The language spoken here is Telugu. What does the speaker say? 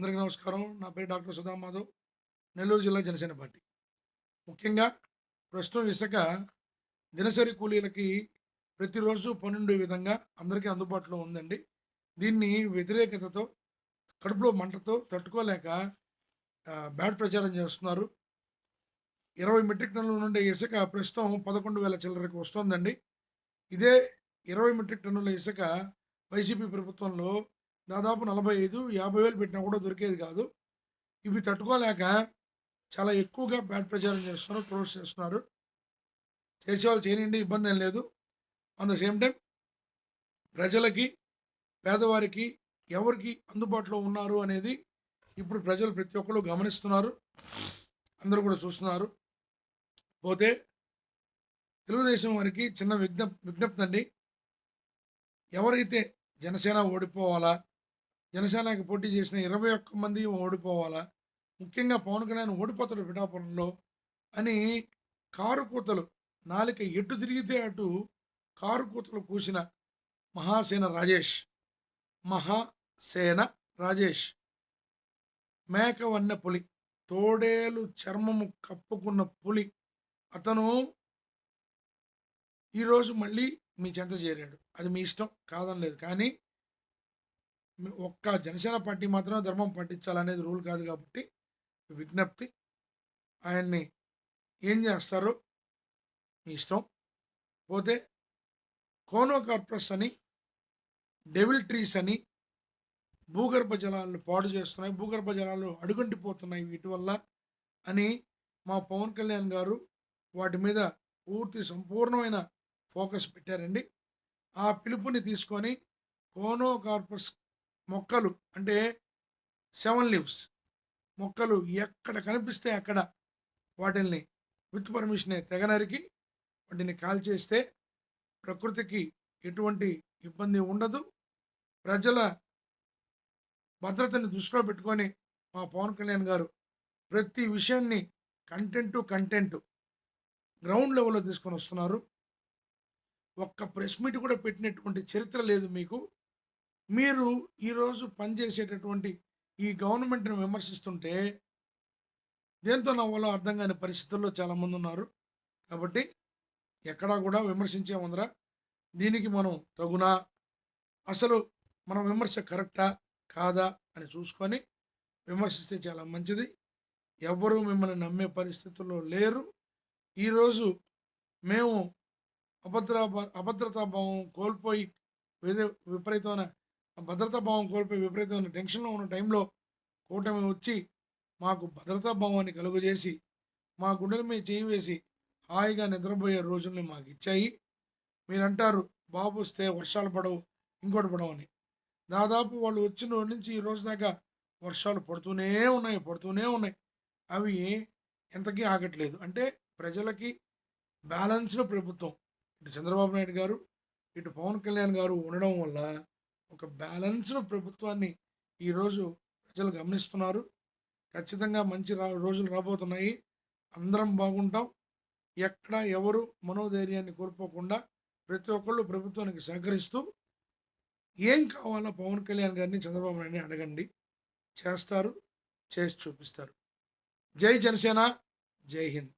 అందరికీ నమస్కారం. నా పేరు డాక్టర్ సుధా మాధవ్. నెల్లూరు జిల్లా జనసేన పార్టీ. ముఖ్యంగా ప్రస్తుతం ఇసుక దినసరి కూలీలకి ప్రతిరోజు పన్నెండు విధంగా అందరికీ అందుబాటులో ఉందండి. దీన్ని వ్యతిరేకతతో కడుపులో మంటతో తట్టుకోలేక బ్యాడ్ ప్రచారం చేస్తున్నారు. ఇరవై మెట్రిక్ టన్నుల నుండి ఇసుక ప్రస్తుతం పదకొండు వేల చిల్లరకు వస్తుందండి. ఇదే ఇరవై మెట్రిక్ టన్నుల ఇసుక వైసీపీ ప్రభుత్వంలో దాదాపు నలభై ఐదు యాభై వేలు పెట్టినా కూడా దొరికేది కాదు. ఇవి తట్టుకోలేక చాలా ఎక్కువగా బ్యాడ్ ప్రచారం చేస్తున్నారు ట్రోల్స్ చేస్తున్నారు. చేసేవాళ్ళు చేయనివ్వండి ఇబ్బంది ఏం లేదు. అట్ ద సేమ్ టైం ప్రజలకి పేదవారికి ఎవరికి అందుబాటులో ఉన్నారు అనేది ఇప్పుడు ప్రజలు ప్రతి ఒక్కరు గమనిస్తున్నారు. అందరూ కూడా చూస్తున్నారు. పోతే తెలుగుదేశం వారికి చిన్న విజ్ఞప్ విజ్ఞప్తి అండి. ఎవరైతే జనసేన ఓడిపోవాలా జనసేనకి పోటీ చేసిన ఇరవై ఒక్క మంది ఓడిపోవాలా? ముఖ్యంగా పవన్ కళ్యాణ్ ఓడిపోతాడు పిఠాపురంలో అని కారు కూతలు నాలిక ఎటు తిరిగితే అటు కారు కూతలు కూసిన మహాసేన రాజేష్. మహాసేన రాజేష్. మేక వన్న పులి తోడేలు చర్మము కప్పుకున్న పులి. అతను ఈరోజు మళ్ళీ మీ చెంత చేరాడు. అది మీ ఇష్టం కాదని లేదు కానీ ఒక్క జనసేన పార్టీ మాత్రమే ధర్మం పాటించాలనేది రూల్ కాదు కాబట్టి విజ్ఞప్తి. ఆయన్ని ఏం చేస్తారు మీ ఇష్టం. పోతే కోనో కార్పస్ అని డెవిల్ ట్రీస్ అని భూగర్భ జలాలు పాడు చేస్తున్నాయి భూగర్భ జలాలు అడుగంటిపోతున్నాయి వీటి వల్ల అని మా పవన్ కళ్యాణ్ గారు వాటి మీద పూర్తి సంపూర్ణమైన ఫోకస్ పెట్టారండి. ఆ పిలుపుని తీసుకొని కోనో కార్పస్ మొక్కలు అంటే సెవెన్ లీవ్స్. మొక్కలు ఎక్కడ కనిపిస్తే అక్కడ వాటిల్ని విత్ పర్మిషనే తెగనరికి వాటిని కాల్చేస్తే ప్రకృతికి ఎటువంటి ఇబ్బంది ఉండదు. ప్రజల భద్రతని దృష్టిలో పెట్టుకొని మా పవన్ కళ్యాణ్ గారు ప్రతి విషయాన్ని కంటెంట్ కంటెంట్ గ్రౌండ్ లెవెల్లో తీసుకొని వస్తున్నారు. ఒక్క ప్రెస్ మీట్ కూడా పెట్టినటువంటి చరిత్ర లేదు మీకు. మీరు ఈరోజు పనిచేసేటటువంటి ఈ గవర్నమెంట్ని విమర్శిస్తుంటే దేంతో నవ్వాలో అర్థం కాని పరిస్థితుల్లో చాలామంది ఉన్నారు. కాబట్టి ఎక్కడా కూడా విమర్శించే ముందర దీనికి మనం తగునా అసలు మన విమర్శ కరెక్టా కాదా అని చూసుకొని విమర్శిస్తే చాలా మంచిది. ఎవ్వరూ మిమ్మల్ని నమ్మే పరిస్థితుల్లో లేరు. ఈరోజు మేము అభద్ర అభద్రతా భావం కోల్పోయి వేరే విపరీతమైన భద్రతా భావం కోల్పోయి విపరీతమైన టెన్షన్లో ఉన్న టైంలో కూటమి వచ్చి మాకు భద్రతా భావాన్ని కలుగజేసి మా గుండెల మీద చేయి వేసి హాయిగా నిద్రపోయే రోజుల్ని మాకు ఇచ్చాయి. మీరు అంటారు బాబు వస్తే వర్షాలు పడవు ఇంకోటి పడవు అని దాదాపు వాళ్ళు వచ్చిన రోజు నుంచి ఈ రోజు దాకా వర్షాలు పడుతూనే ఉన్నాయి పడుతూనే ఉన్నాయి. అవి ఎంతకీ ఆగట్లేదు. అంటే ప్రజలకి బ్యాలెన్స్డ్ ప్రభుత్వం. ఇటు చంద్రబాబు నాయుడు గారు ఇటు పవన్ కళ్యాణ్ గారు ఉండడం వల్ల ఒక బ్యాలెన్స్డ్ ప్రభుత్వాన్ని ఈరోజు ప్రజలు గమనిస్తున్నారు. ఖచ్చితంగా మంచి రా రోజులు రాబోతున్నాయి. అందరం బాగుంటాం. ఎక్కడ ఎవరు మనోధైర్యాన్ని కోల్పోకుండా ప్రతి ఒక్కళ్ళు ప్రభుత్వానికి సహకరిస్తూ ఏం కావాలో పవన్ కళ్యాణ్ గారిని చంద్రబాబు నాయుడిని అడగండి. చేస్తారు. చేసి చూపిస్తారు. జై జనసేన. జై హింద్.